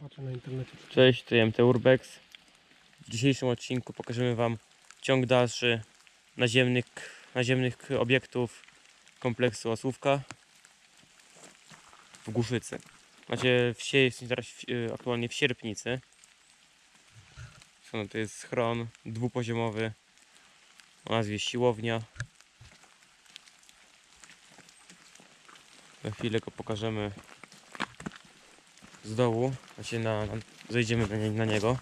Zobaczę na internecie. Cześć, to MT Urbex. W dzisiejszym odcinku pokażemy Wam ciąg dalszy naziemnych, naziemnych obiektów kompleksu Osłówka w Głuszycy. Macie wsie, jesteśmy teraz y, aktualnie w Sierpnicy. To jest schron dwupoziomowy o nazwie Siłownia. Za chwilę go pokażemy z dołu, znaczy na, na, zejdziemy na, nie- na niego.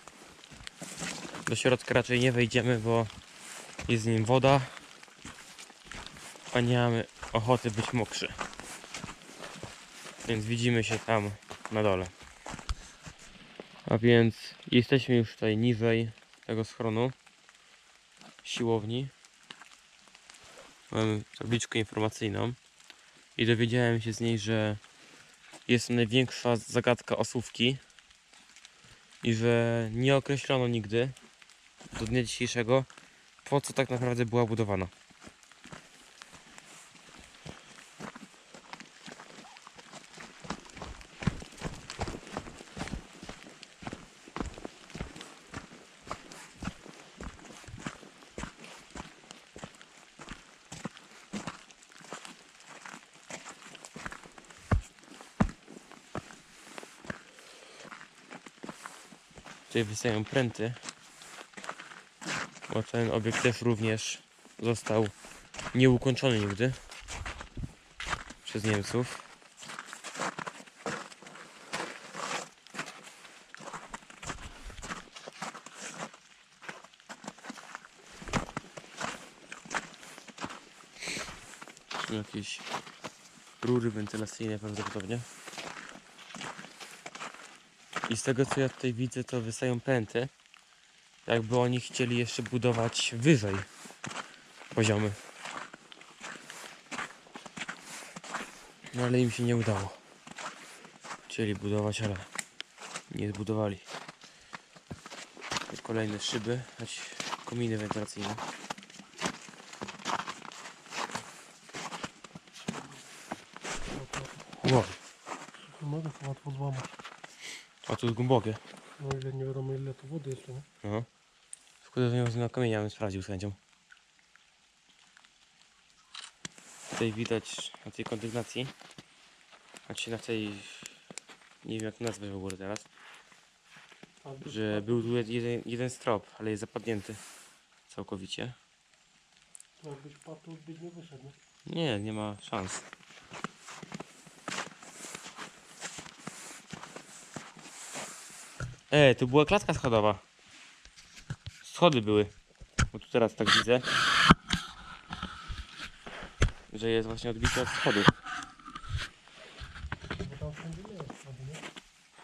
Do środka raczej nie wejdziemy, bo jest w nim woda, a nie mamy ochoty być mokrzy. Więc widzimy się tam na dole. A więc jesteśmy już tutaj niżej tego schronu siłowni. Mamy tabliczkę informacyjną i dowiedziałem się z niej, że jest największa zagadka osówki i że nie określono nigdy do dnia dzisiejszego po co tak naprawdę była budowana. Tutaj wystają pręty. Bo ten obiekt też również został nieukończony nigdy przez Niemców. Są jakieś rury wentylacyjne prawdopodobnie. I z tego co ja tutaj widzę, to wystają pęty. Jakby oni chcieli jeszcze budować wyżej poziomy. No ale im się nie udało. Chcieli budować, ale nie zbudowali. Kolejne szyby, choć kominy wentylacyjne. Wow, Mogę łatwo złamać. A tu jest głębokie. No ile nie wiadomo ile tu wody jeszcze, nie? No. Szkoda, że nie można na kamienia, bym sprawdził z chęcią. Tutaj widać na tej kondygnacji, znaczy na tej, nie wiem jak to nazwać w ogóle teraz, że był tu jeden, jeden strop, ale jest zapadnięty całkowicie. To jakbyś padł, byś nie wyszedł? Nie, nie ma szans. E, tu była klatka schodowa. Schody były. Bo tu teraz tak widzę. Że jest właśnie odbite od nie?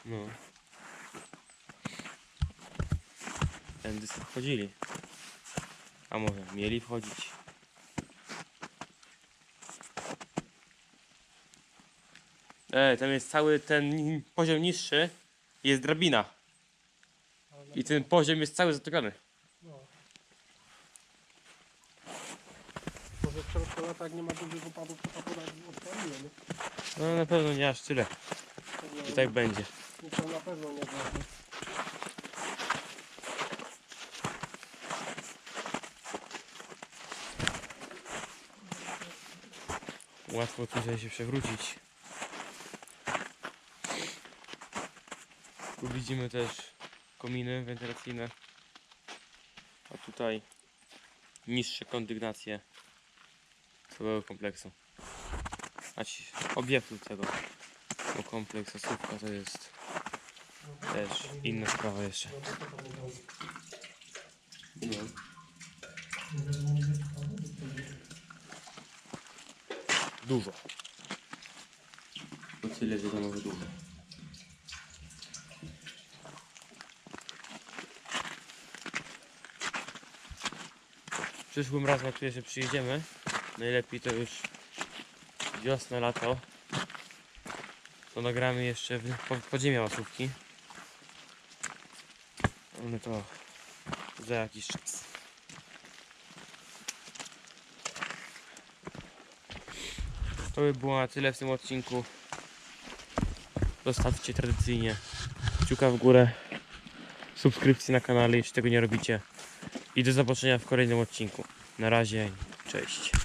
No. Tędy wchodzili. A może mieli wchodzić. E, tam jest cały ten poziom niższy. Jest drabina. I ten poziom jest cały zatopiony. No. Może w środku lata jak nie ma dużych opadów, to ta woda odpaliła, nie? No na pewno nie aż tyle. I tak będzie. nie, To na pewno nie złapie. Łatwo tutaj się przewrócić. Tu widzimy też kominy wentylacyjne. A tutaj niższe kondygnacje całego kompleksu. Znaczy obiektu tego. Bo kompleks osłówka to jest też inna sprawa jeszcze. no. Dużo. To tyle wiadomo, że dużo. Przyszłym razem, jak tu jeszcze przyjedziemy, najlepiej to już wiosna, lato, to nagramy jeszcze w po- podziemia masówki. Ale to za jakiś czas. To by było na tyle w tym odcinku. Zostawcie tradycyjnie kciuka w górę, subskrypcji na kanale, jeśli tego nie robicie. I do zobaczenia w kolejnym odcinku. Na razie, cześć.